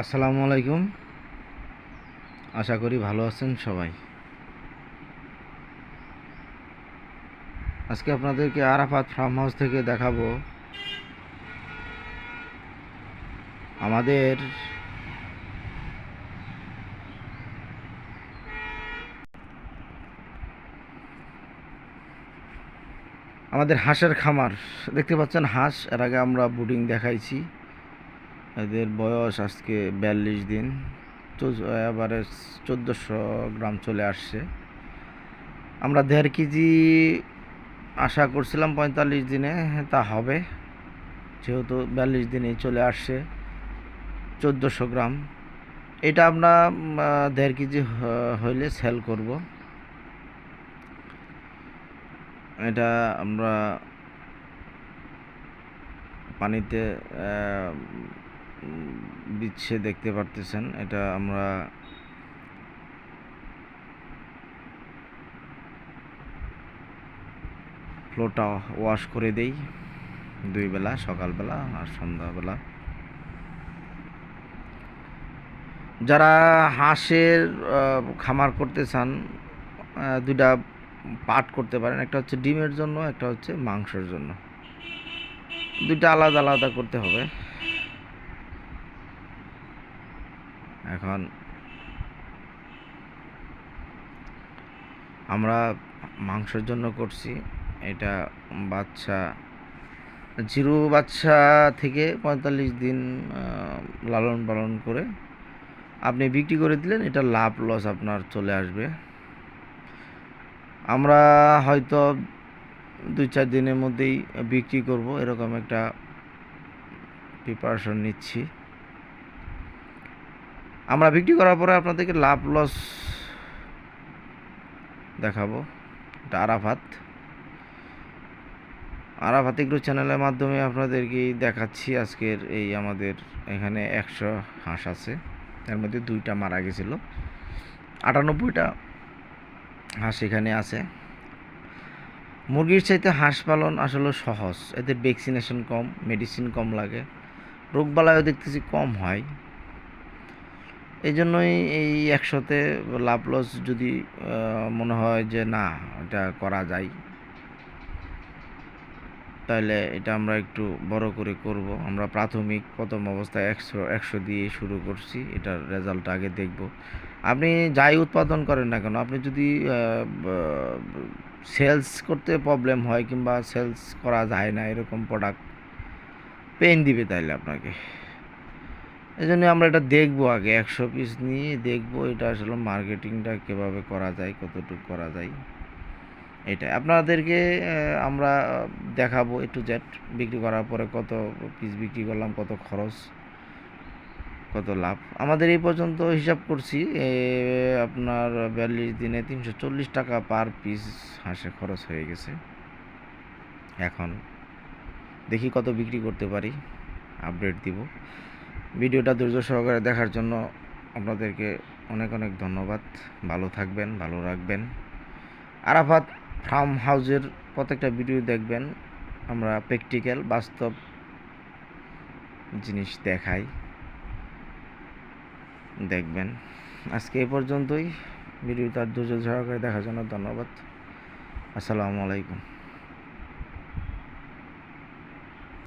আসসালামু আলাইকুম। আশা করি ভালো আছেন সবাই। আজকে আপনাদেরকে আরাফাত ফার্ম হাউস থেকে দেখাবো। আমাদের আমাদের হাঁসের খামার। দেখতে পাচ্ছেন হাঁস, এর আগে আমরা বুডিং দেখাইছি। এদের বয়স আজকে বিয়াল্লিশ দিন। এবারে চোদ্দোশো গ্রাম চলে আসছে। আমরা দেড় কেজি আশা করছিলাম পঁয়তাল্লিশ দিনে, তা হবে। যেহেতু বিয়াল্লিশ দিনেই চলে আসছে চোদ্দোশো গ্রাম। এটা আমরা দেড় কেজি হইলে সেল করব। এটা আমরা পানিতে বিচ্ছে দেখতে পারতেছেন। এটা আমরা ফ্লোরটা ওয়াশ করে দেই। দুই বেলা সকালবেলা আর সন্ধ্যাবেলা যারা হাঁসের খামার করতে চান আহ, দুইটা পার্ট করতে পারেন। একটা হচ্ছে ডিমের জন্য একটা হচ্ছে মাংসের জন্য। দুইটা আলাদা আলাদা করতে হবে। এখন আমরা মাংসের জন্য করছি। এটা বাচ্চা, জিরো বাচ্চা থেকে পঁয়তাল্লিশ দিন লালন পালন করে আপনি বিক্রি করে দিলেন, এটা লাভ লস আপনার চলে আসবে। আমরা হয়তো দুই চার দিনের মধ্যেই বিক্রি করব, এরকম একটা প্রিপারেশন নিচ্ছি। আমরা বিক্রি করার পরে আপনাদেরকে লাভ লস দেখাবো। এটা আরাফাত। আরাফাত এগ্রো চ্যানেলের মাধ্যমে আপনাদেরকে দেখাচ্ছি আজকের এই আমাদের এখানে একশো হাঁস আছে। তার মধ্যে দুইটা মারা গেছিল। আটানব্বইটা হাঁস এখানে আছে। মুরগির চাইতে হাঁস পালন আসলে সহজ। এদের ভ্যাকসিনেশন কম মেডিসিন কম লাগে। রোগবালাইও দেখতেছি কম হয়। এই জন্যই এই একশোতে লাভ লস যদি মনে হয় যে না, এটা করা যায়, তাহলে এটা আমরা একটু বড় করে করব। আমরা প্রাথমিক প্রথম অবস্থায় একশো একশো দিয়ে শুরু করছি, এটার রেজাল্ট আগে দেখব। আপনি যাই উৎপাদন করেন না কেন, আপনি যদি সেলস করতে প্রবলেম হয় কিংবা সেলস করা যায় না, এরকম প্রোডাক্ট পেন দিবে তাইলে আপনাকে। এই জন্য আমরা এটা দেখব আগে, একশো পিস নিয়ে দেখব এটা আসলে মার্কেটিংটা কীভাবে করা যায়, কতটুকু করা যায়। এটা আপনাদেরকে আমরা দেখাবো একটু জেট বিক্রি করার পরে কত পিস বিক্রি করলাম, কত খরচ, কত লাভ। আমাদের এই পর্যন্ত হিসাব করছি আপনার বিয়াল্লিশ দিনে তিনশো চল্লিশ টাকা পার পিস হাঁসে খরচ হয়ে গেছে। এখন দেখি কত বিক্রি করতে পারি আপডেট দিব। ভিডিওটা ধৈর্য সহকারে দেখার জন্য আপনাদেরকে অনেক অনেক ধন্যবাদ। ভালো থাকবেন, ভালো রাখবেন। আরাফাত ফার্ম হাউজের প্রত্যেকটা ভিডিও দেখবেন। আমরা প্র্যাকটিক্যাল, বাস্তব জিনিস দেখাই, দেখবেন। আজকে এই পর্যন্তই। ভিডিওটা ধৈর্য সহকারে দেখার জন্য ধন্যবাদ। আসসালামু আলাইকুম।